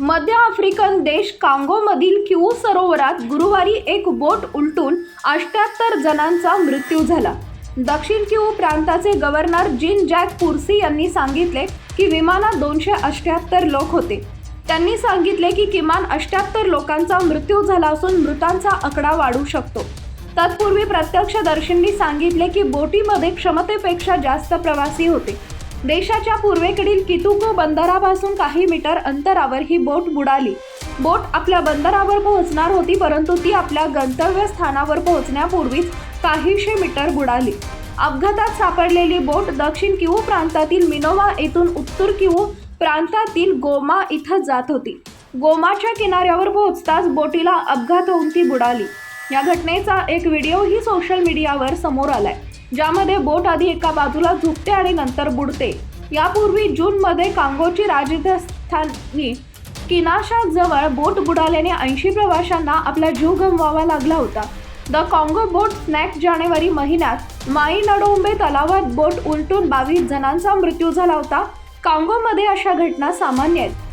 मध्य आफ्रिकन देश कांगोमधील क्यू सरोवरात गुरुवारी एक बोट उलटून अष्ट्याहत्तर जणांचा मृत्यू झाला. दक्षिण क्यू प्रांताचे गव्हर्नर जिन जॅक पुर्सी यांनी सांगितले की विमानात दोनशे अष्ट्याहत्तर लोक होते. त्यांनी सांगितले की किमान अष्ट्याहत्तर लोकांचा मृत्यू झाला असून मृतांचा आकडा वाढू शकतो. तत्पूर्वी प्रत्यक्षदर्शींनी सांगितले की बोटीमध्ये क्षमतेपेक्षा जास्त प्रवासी होते. देशाच्या पूर्वेकडील कितुको बंदरापासून काही मीटर अंतरावर ही बोट बुडाली. बोट आपल्या बंदरावर पोहोचणार होती परंतु ती आपल्या गंतव्यस्थानावर पोहोचण्यापूर्वीच काहीशे मीटर बुडाली. अपघातात सापडलेली बोट दक्षिण किवू प्रांतातील मिनोवा येथून उत्तर किवू प्रांतातील गोमा इथं जात होती. गोमाच्या किनाऱ्यावर पोहोचताच बोटीला अपघात होऊन ती बुडाली. या घटनेचा एक व्हिडिओही सोशल मीडियावर समोर आलाय. ज्यामध्ये बोट आधी एका बाजूला झुकते आणि नंतर बुडते. यापूर्वी जूनमध्ये कांगोची राजधानी किनाशा जवळ बोट बुडाल्याने ऐंशी प्रवाशांना आपला जीव गमवावा लागला होता. द काँगो बोट स्नॅक जानेवारी महिन्यात माई नडोंबे तलावात बोट उलटून बावीस जणांचा मृत्यू झाला होता. कांगोमध्ये अशा घटना सामान्य आहेत.